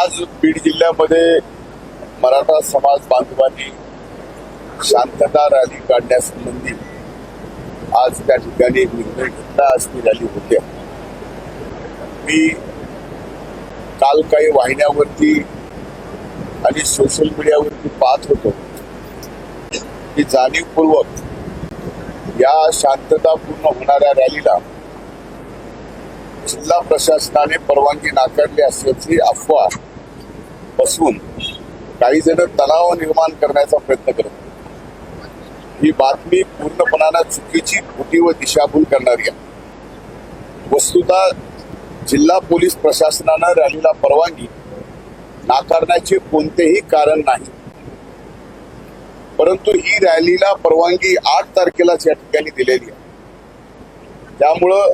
आज बीड जिल्ह्यामध्ये मराठा समाज बांधवांनी शांतता रॅली काढण्यासंबंधी आज त्या ठिकाणी निर्णय घेतला आज ती रॅली होत्या मी काल काही वाहिन्यावरती आणि सोशल मीडियावरती पाहत होतो की जाणीवपूर्वक या शांततापूर्ण होणाऱ्या रॅलीला जिल्हा प्रशासनाने परवानगी नाकारली असल्याची अफवा बसवून काही जण तणाव निर्माण करण्याचा प्रयत्न करत ही बातमी पूर्णपणानं चुकीची खोटी व दिशाभूल करणारी आहे. वस्तुतः जिल्हा पोलीस प्रशासनानं रॅलीला परवानगी नाकारण्याचे कोणतेही कारण नाही. परंतु ही रॅलीला परवानगी आठ तारखेलाच या ठिकाणी दिलेली आहे. त्यामुळं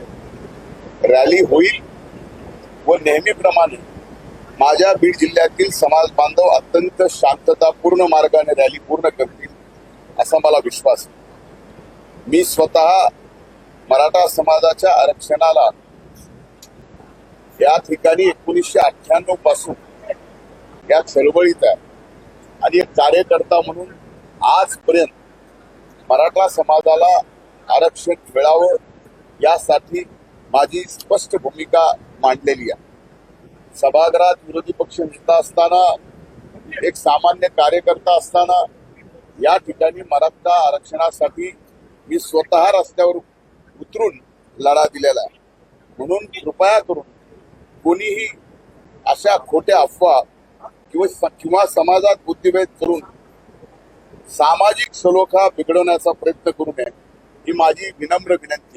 रॅली होईल व नेहमीप्रमाणे माझ्या बीड जिल्ह्यातील समाज बांधव अत्यंत शांततापूर्ण मार्गाने रॅली पूर्ण करतील असा मला विश्वास आहे. मी स्वतः मराठा समाजाच्या आरक्षणाला या ठिकाणी एकोणीसशे अठ्ठ्याण्णवपासून या चळवळीत आहे. आणि एक कार्यकर्ता म्हणून आजपर्यंत मराठा समाजाला आरक्षण मिळावं यासाठी माझी स्पष्ट भूमिका मांडलेली आहे. सभागृहात विरोधी पक्ष नेता असताना एक सामान्य कार्यकर्ता असताना या ठिकाणी मराठा आरक्षणासाठी मी स्वतः रस्त्यावर उतरून लढा दिलेला आहे. म्हणून कृपया करून कोणीही अशा खोट्या अफवा किंवा किंवा समाजात बुद्धिभेद करून सामाजिक सलोखा बिघडवण्याचा प्रयत्न करू नये ही माझी विनम्र विनंती